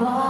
แ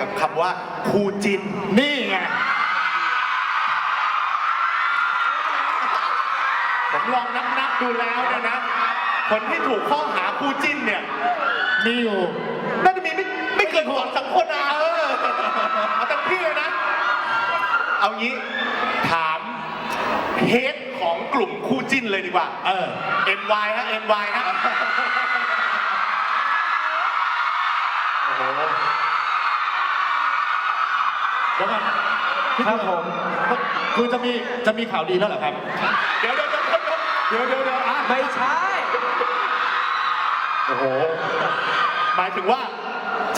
กับคำว่าคูจินนี่ไงผมลองนับนับดูแล้วเนี่ยนะ คนที่ถูกข้อหาคู่จิ้นเนี่ย มีอยู่น่าจะมีไม่ไม่เกินสองสามคนอะเออเอาเต็มที่เลยนะ เอางี้ถามเฮดของกลุ่มคู่จิ้นเลยดีกว่า เออ NY ฮะ NY ฮะโอ้โห เดี๋ยวก่อนครับผม คือจะมีจะมีข่าวดีแล้วเหรอครับ เดี๋ยวเดี๋ยวเดี๋ยวเดี๋ยวเดี๋ยวเดี๋ยวอะไม่ใช่ โอ้โห หมายถึงว่า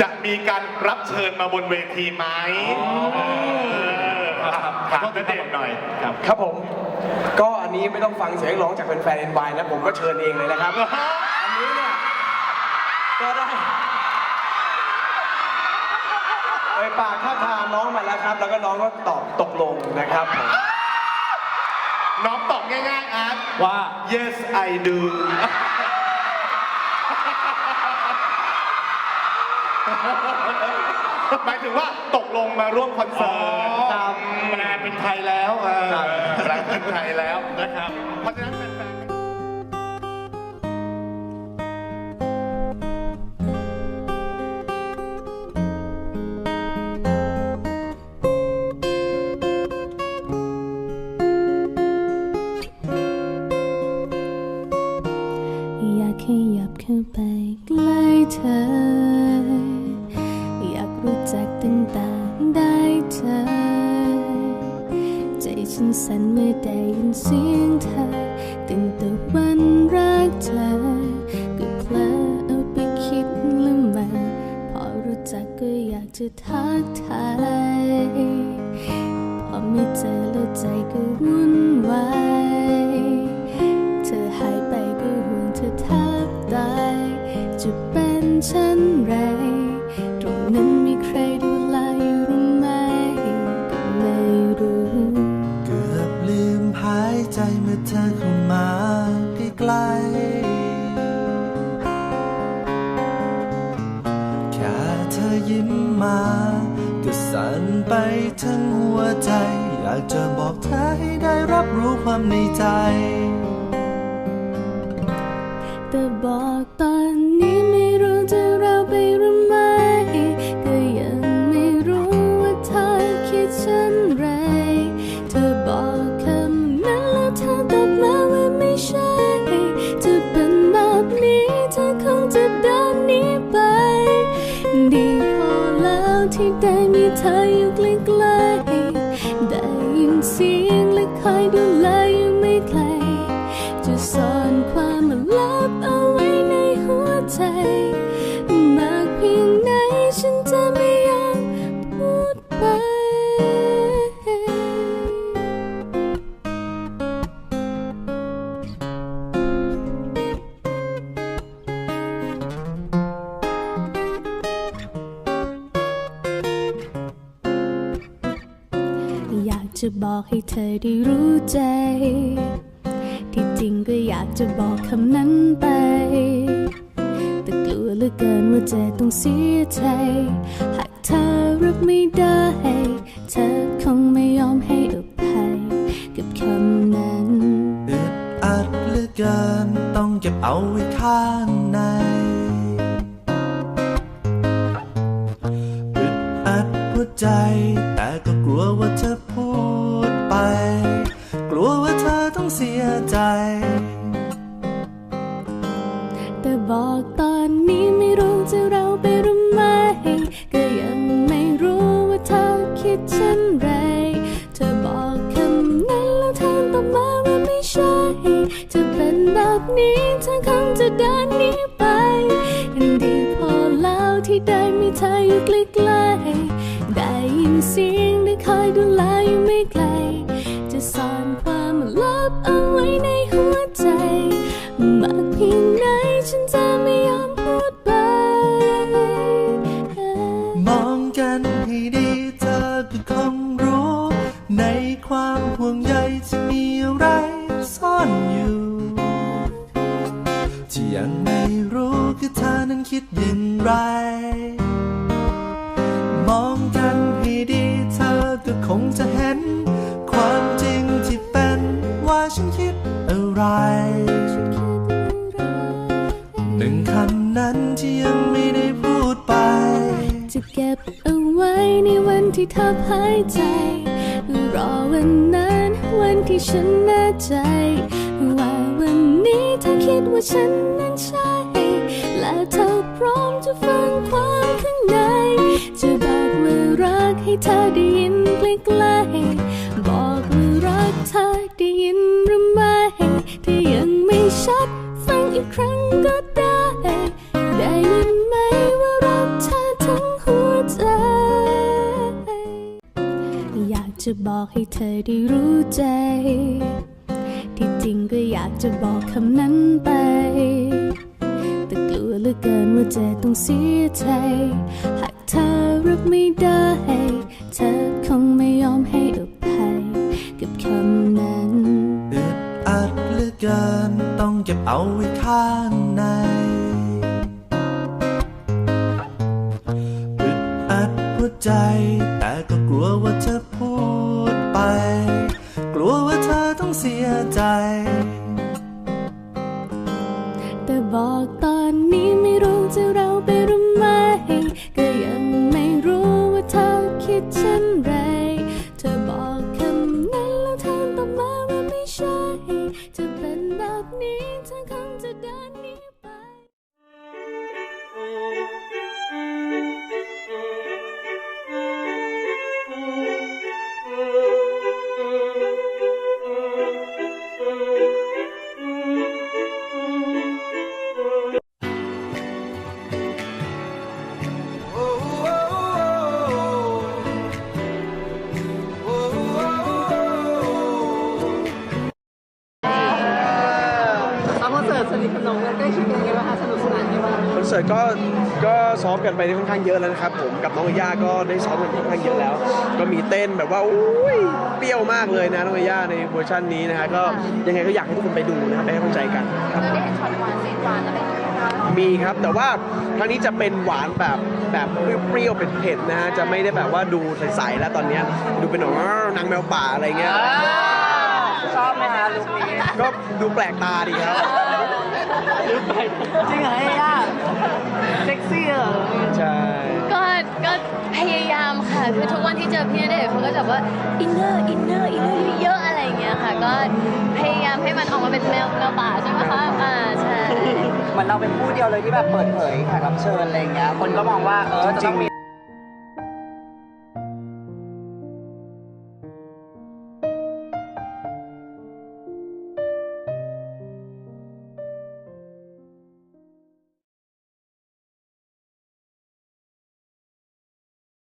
จะมีการรับเชิญมาบนเวทีไหมเออครับถามณเดชน์หน่อยครับ ครับผม ก็อันนี้ไม่ต้องฟังเสียงร้องจากแฟนๆ NY นะผมก็เชิญเองเลยนะครับ อันนี้เนี่ยก็ได้เอ่ยปากท้าบทามน้องมาแล้วครับ แล้วก็น้องก็ตอบตกลงนะครับผม น้องตอบง่ายๆอาร์ต ว่า yes I do หมายถึงว่าตกลงมาร่วมคอนเสิร์ตครับแปลเป็นไทยแล้วเออครับ แปลเป็นไทยแล้วนะครับ เพราะฉะนั้นแฟนๆ ได้เจอใจฉันสั่นเมื่อได้ยินเสียงเธอตั้งแต่วันรักเธอ ก็เพลอเอาไปคิดละมัน พอรู้จักก็อยากจะทักทายพอไม่เจอแล้วใจก็วุ่นวายเธอหายไปก็ห่วงเธอแทบตายจะเป็นเช่นไรต อ บอกให้เธอได้รู้ใจ ที่จริงก็อยากจะบอกคำนั้นไป แต่กลัวเหลือเกินว่าจะต้องเสียใจ หากเธอรับไม่ได้ เธอคงไม่ยอมให้อภัยกับคำนั้นอึดอัดเหลือเกินต้องเก็บเอาไว้ข้าง คิดเช่นไร เธอบอกคำนั้นแล้วเธอตอมาว่าไม่ใช่จะเป็นแบบนี้เธอคงจะเดินหนีไปดีพอแล้วที่ได้มีเธออยู่ใกล้ๆได้ยินเสียงได้คอยดูแล วามห่วงใยจะมีอะไรซ่อนอยู่ ที่ยังไม่รู้คือเธอนั้นคิดอย่างไร มองกันให้ดีเธอก็คงจะเห็น ความจริงที่เป็นว่าฉันคิดอะไร หนึ่งคำนั้นที่ยังไม่ได้พูดไป จะเก็บเอาไว้ในวันที่เธอหายใจ รอวันนั้น วันที่ฉันแน่ใจ ว่าวันนี้เธอคิดว่าฉันนั้นใช่ และเธอพร้อมจะฟังความข้างใน จะบอกว่ารักให้เธอได้ยินใกล้ๆบอกว่ารักเธอได้ยินหรือไม่ถ้ายังไม่ชัดฟังอีกครั้งก็ จะบอกให้เธอได้รู้ใจ ที่จริงก็อยากจะบอกคำนั้นไป แต่กลัวเหลือเกินว่าจะต้องเสียใจ หากเธอรับไม่ได้ เธอคงไม่ยอมให้อภัยกับคำนั้นอึดอัดเหลือเกินต้องเก็บเอาไว้ข้างใน ใจ แต่ก็กลัวว่าจะพูดไป กลัวว่าเธอต้องเสียใจ แต่บอกตอ ซ้อมกันไปได้ค่อนข้างเยอะแล้วนะครับผมกับน้องย่าก็ได้ซ้อมกันค่อนข้างเยอะแล้ว ก็มีเต้นแบบว่าอุ้ยเปรี้ยวมากเลยนะน้องย่าในเวอร์ชันนี้นะฮะก็ยังไงก็อยากให้ทุกคนไปดูนะครับไปให้กำลังใจกันครับได้เห็นช็อตหวานซีนหวานอะไรอย่างเงี้ยไหมคะมีครับแต่ว่าครั้งนี้จะเป็นหวานแบบแบบเปรี้ยวๆเผ็ดๆนะฮะจะไม่ได้แบบว่าดูใสๆแล้วตอนเนี้ยดูเป็นแบบว่านางแมวป่าอะไรเงี้ยชอบไหมคะลุคนี้ก็ดูแปลกตาดีครับ จริงเหรอไอ้ย่า เซ็กซี่เหรอใช่ ก็ก็พยายามค่ะ คือทุกวันที่เจอพี่ณเดชน์เขาก็จะบอกว่าอินเนอร์อินเนอร์อินเนอร์เยอะๆอะไรอย่างเงี้ยค่ะ ก็พยายามให้มันออกมาเป็นแมวแมวป่าใช่ไหมคะอ่าใช่ เหมือนเราเป็นผู้เดียวเลยที่แบบเปิดเผยแขกรับเชิญอะไรอย่างเงี้ย คนก็มองว่าเออจะต้องมี